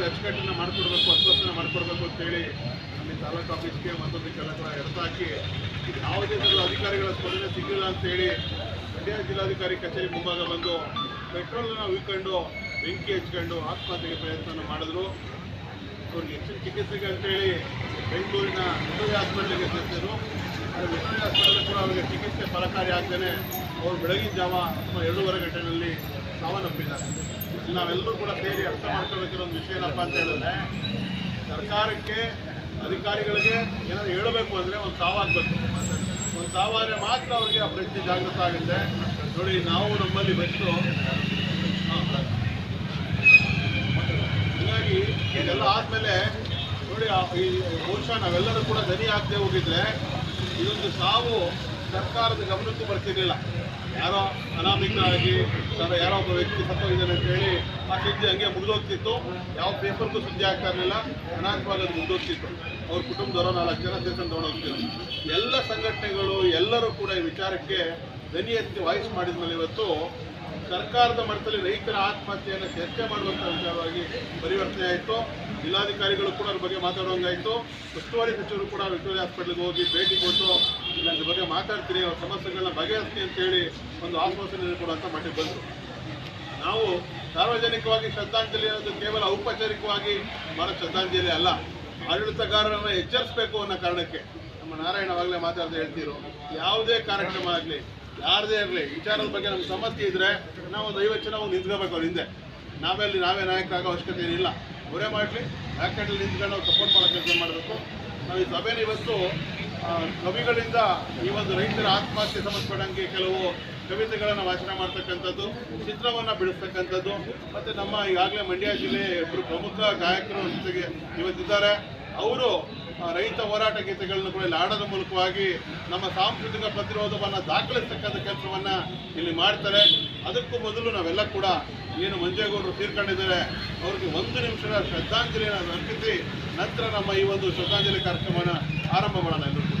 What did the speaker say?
ಸರಿಯಾಗಿ ಅಚ್ಚುಕಟ್ಟನ್ನು ಮಾಡಿಕೊಡ್ಬೇಕು, ಅಸ್ವಸ್ಥನ ಮಾಡಿಕೊಡ್ಬೇಕು ಅಂತೇಳಿ ನಮ್ಮ ತಾಲೂಕು ಆಫೀಸ್ಗೆ ಮತ್ತೊಂದು ಕೆಲಸ ಎಡತಾಕಿ ಇದು ಯಾವುದೇ ಥರದ ಅಧಿಕಾರಿಗಳ ಸ್ಪಂದನೆ ಸಿಗಲಿಲ್ಲ ಅಂತೇಳಿ ಮಂಡ್ಯ ಜಿಲ್ಲಾಧಿಕಾರಿ ಕಚೇರಿ ಮುಂಭಾಗ ಬಂದು ಪೆಟ್ರೋಲನ್ನು ಉಯ್ಕೊಂಡು ಬೆಂಕಿ ಹಚ್ಕೊಂಡು ಆತ್ಮಹತ್ಯೆಗೆ ಪ್ರಯತ್ನ ಮಾಡಿದ್ರು. ಅವ್ರಿಗೆ ಹೆಚ್ಚಿನ ಚಿಕಿತ್ಸೆಗೆ ಅಂತೇಳಿ ಬೆಂಗಳೂರಿನ ವಿಕ್ಟೋರಿಯಾ ಆಸ್ಪತ್ರೆಗೆ ಸೇರಿಸಿದ್ರು. ಆದರೆ ವಿಕ್ಟೋರಿಯಾ ಹಾಸ್ಪಿಟಲ್ ಕೂಡ ಅವರಿಗೆ ಚಿಕಿತ್ಸೆ ಫಲಕಾರಿ ಆಗ್ತೇನೆ ಅವರು ಬೆಳಗಿನ ಜಾವ ಅಥವಾ ಎರಡೂವರೆ ಗಂಟೆಯಲ್ಲಿ ಸಾವನ್ನಪ್ಪಿದ್ದಾರೆ. ನಾವೆಲ್ಲರೂ ಕೂಡ ಸೇರಿ ಅರ್ಥ ಮಾಡ್ಕೊಳ್ಬೇಕಿರೋ ಒಂದು ವಿಷಯ ಏನಪ್ಪ ಅಂತ ಹೇಳಿದ್ರೆ, ಸರ್ಕಾರಕ್ಕೆ ಅಧಿಕಾರಿಗಳಿಗೆ ಏನಾದ್ರು ಹೇಳಬೇಕು ಅಂದರೆ ಒಂದು ಸಾವಾಗಬೇಕು ಒಂದು ಸಾವಾದರೆ ಮಾತ್ರ ಅವರಿಗೆ ಆ ಪ್ರಶ್ನೆ ಜಾಗೃತ ಆಗುತ್ತೆ. ನೋಡಿ, ನಾವು ನಮ್ಮಲ್ಲಿ ಬಂತು ಹೀಗಾಗಿ ಇದೆಲ್ಲ ಆದಮೇಲೆ ನೋಡಿ ಈ ಬಹುಶಃ ನಾವೆಲ್ಲರೂ ಕೂಡ ದನಿ ಆಗದೆ ಹೋಗಿದ್ರೆ ಇದೊಂದು ಸಾವು ಸರ್ಕಾರದ ಗಮನಕ್ಕೂ ಬರ್ತಿರಲಿಲ್ಲ. ಯಾರೋ ಅನಾಮಿಕರಾಗಿ ಯಾರೋ ಒಬ್ಬ ವ್ಯಕ್ತಿ ಸತ್ತೋಗಿದ್ದಾನೆ ಅಂತ ಹೇಳಿ ಆ ಸುದ್ದಿ ಹಂಗೆ ಮುಗಿದೋಗ್ತಿತ್ತು. ಯಾವ ಪೇಪರ್ಗೂ ಸುದ್ದಿ ಆಗ್ತಾ ಇರಲಿಲ್ಲ. ಅನಾಥವಾಗಿ ಅದು ಮುಗಿದೋಗ್ತಿತ್ತು. ಅವ್ರ ಕುಟುಂಬದವರು ನಾಲ್ಕು ಜನ ಸೇರ್ಕೊಂಡು ತೊಗೊಂಡೋಗ್ತೀವಿ ಎಲ್ಲ ಸಂಘಟನೆಗಳು ಎಲ್ಲರೂ ಕೂಡ ಈ ವಿಚಾರಕ್ಕೆ ದನಿ ಎತ್ತಿ ವಾಯ್ಸ್ ಮಾಡಿದ ಮೇಲೆ ಇವತ್ತು ಸರ್ಕಾರದ ಮಟ್ಟದಲ್ಲಿ ರೈತರ ಆತ್ಮಹತ್ಯೆಯನ್ನು ಚರ್ಚೆ ಮಾಡುವಂಥ ವಿಚಾರವಾಗಿ ಪರಿವರ್ತನೆ ಆಯಿತು. ಜಿಲ್ಲಾಧಿಕಾರಿಗಳು ಕೂಡ ಅದ್ರ ಬಗ್ಗೆ ಮಾತಾಡುವಂಗಾಯಿತು. ಉಸ್ತುವಾರಿ ಸಚಿವರು ಕೂಡ ವಿಕ್ಟೋರಿಯಾ ಹಾಸ್ಪಿಟ್ಲಿಗೆ ಹೋಗಿ ಭೇಟಿ ಕೊಟ್ಟು ಇಲ್ಲ ಬಗ್ಗೆ ಮಾತಾಡ್ತೀನಿ ಅವ್ರ ಸಮಸ್ಯೆಗಳನ್ನ ಬಗೆಹರಿಸ್ತೀನಿ ಅಂತೇಳಿ ಒಂದು ಆಶ್ವಾಸನೆ ಕೊಡುವಂಥ ಮಟ್ಟಿಗೆ ಬಂದರು. ನಾವು ಸಾರ್ವಜನಿಕವಾಗಿ ಶ್ರದ್ಧಾಂಜಲಿ ಅನ್ನೋದು ಕೇವಲ ಔಪಚಾರಿಕವಾಗಿ ಮಾಡೋ ಶ್ರದ್ಧಾಂಜಲಿ ಅಲ್ಲ, ಆಡಳಿತಗಾರರನ್ನು ಎಚ್ಚರಿಸಬೇಕು ಅನ್ನೋ ಕಾರಣಕ್ಕೆ ನಮ್ಮ ನಾರಾಯಣ ಅವಾಗಲೇ ಮಾತಾಡ್ತಾ ಹೇಳ್ತಿರೋ ಯಾವುದೇ ಕಾರ್ಯಕ್ರಮ ಆಗಲಿ, ಯಾರದೇ ಇರಲಿ ವಿಚಾರದ ಬಗ್ಗೆ ನಮ್ಗೆ ಸಮಸ್ಯೆ ಇದ್ದರೆ ನಾವು ಒಂದು ಐವತ್ತು ಜನ ಒಂದು ನಿಂತ್ಕೋಬೇಕು ಅವ್ರ ಹಿಂದೆ. ನಾವೇ ಅಲ್ಲಿ, ನಾವೇ ನಾಯಕರಾಗೋ ಅವಶ್ಯಕತೆ ಏನಿಲ್ಲ. ಅವರೇ ಮಾಡಲಿ ಬ್ಯಾಕೆಟಲ್ಲಿ ನಿಂತ್ಕೊಂಡು ನಾವು ಸಪೋರ್ಟ್ ಮಾಡೋ ಕೆಲಸ ಮಾಡಬೇಕು. ನಾವು ಈ ಸಭೆನ ಇವತ್ತು ಕವಿಗಳಿಂದ ಈ ಒಂದು ರೈತರ ಆತ್ಮಹತ್ಯೆ ಸಂಬಂಧಪಟ್ಟಂಗೆ ಕೆಲವು ಕವಿತೆಗಳನ್ನು ವಾಚನ ಮಾಡ್ತಕ್ಕಂಥದ್ದು, ಚಿತ್ರವನ್ನು ಬಿಡಿಸ್ತಕ್ಕಂಥದ್ದು, ಮತ್ತು ನಮ್ಮ ಈಗಾಗಲೇ ಮಂಡ್ಯ ಜಿಲ್ಲೆ ಇಬ್ಬರು ಪ್ರಮುಖ ಗಾಯಕರು ಜೊತೆಗೆ ಇವತ್ತಿದ್ದಾರೆ. ಅವರು ರೈತ ಹೋರಾಟ ಗೀತೆಗಳನ್ನು ಕೂಡ ಇಲ್ಲಿ ಮೂಲಕವಾಗಿ ನಮ್ಮ ಸಾಂಸ್ಕೃತಿಕ ಪ್ರತಿರೋಧವನ್ನು ದಾಖಲಿಸ್ತಕ್ಕಂಥ ಕೆಲಸವನ್ನು ಇಲ್ಲಿ ಮಾಡ್ತಾರೆ. ಅದಕ್ಕೂ ಮೊದಲು ನಾವೆಲ್ಲ ಕೂಡ ಏನು ಮಂಜೇಗೌಡರು ತೀರ್ಕೊಂಡಿದ್ದಾರೆ, ಅವ್ರಿಗೆ ಒಂದು ನಿಮಿಷದ ಶ್ರದ್ಧಾಂಜಲಿಯನ್ನು ಅರ್ಪಿಸಿ, ನಂತರ ನಮ್ಮ ಈ ಒಂದು ಶ್ರದ್ಧಾಂಜಲಿ ಕಾರ್ಯಕ್ರಮನ ಆರಂಭ ಮಾಡೋಣ ಎಲ್ಲರೂ ಕೂಡ